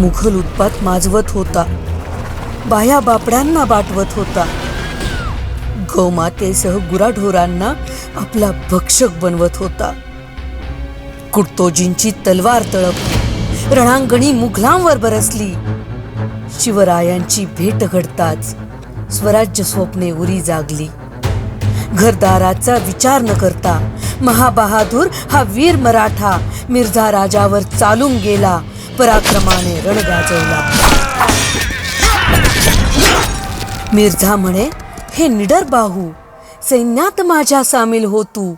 मुघल उत्पात माजवत होता. बाया बापड्यांना बाटवत होता. गौमातेसह गुराढोरांना आपला भक्षक बनवत होता. कुर्तोजींची तलवार तळप रणांगणी मुघलांवर बरसली. शिवरायांची भेट घडताच स्वराज्य स्वप्ने उरी जागली. घरदाराचा विचार न करता महाबहादूर हा वीर मराठा मिर्झा राजावर चालून गेला. पराक्रमाने रण गाजवला मिर्झा म्हणे हे निडर बाहू सैन्यात माझ्या सामील हो तू.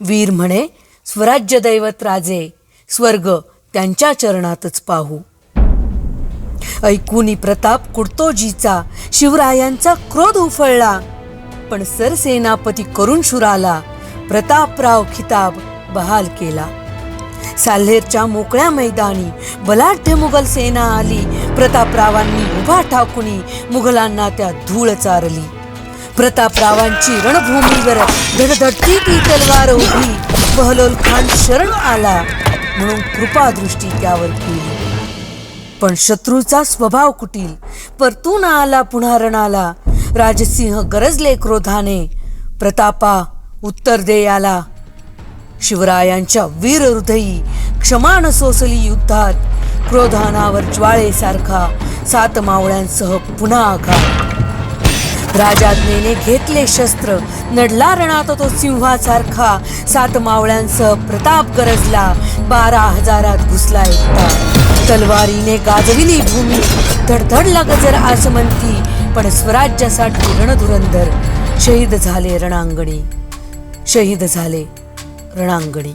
वीर म्हणे स्वराज्य दैवत राजे स्वर्ग त्यांच्या चरणातच पाहू. ऐकूनी प्रताप कुडतोजीचा शिवरायांचा क्रोध उफळला पण सरसेनापती करुण शुराला प्रतापराव खिताब बहाल केला. साल्हेरच्या मोकळ्या मैदानी बलाढ्य मुघल सेना आली. प्रतापरावांनी उभा ठाकुनी मुघलांना त्या धूळ चारली. प्रतापरावांची रणभूमीवर धडधडती ती तलवार उभी. बहलोल खान शरण आला म्हणून कृपादृष्टी त्यावर केली. पण शत्रूचा स्वभाव कुटील. परतून आला पुन्हा रणाला. राजसिंह गरजले क्रोधाने. प्रतापा उत्तर दे याला. शिवरायांच्या वीर हृदयी क्षमान सोसली युद्धात. क्रोधानावर ज्वाळेसारखा सात मावळ्यांसह पुन्हा आघात. राजाज्ञेने घेतले शस्त्र नडला रणात तो सिंहासारखा सात मावळ्यांसह प्रताप गरजला बारा हजारात घुसला एकटा. तलवारीने गाजविली भूमी धडधडला गजर आसमंती पण स्वराज्यासाठी रणधुरंधर. शहीद झाले रणांगणी. शहीद झाले रणांगणी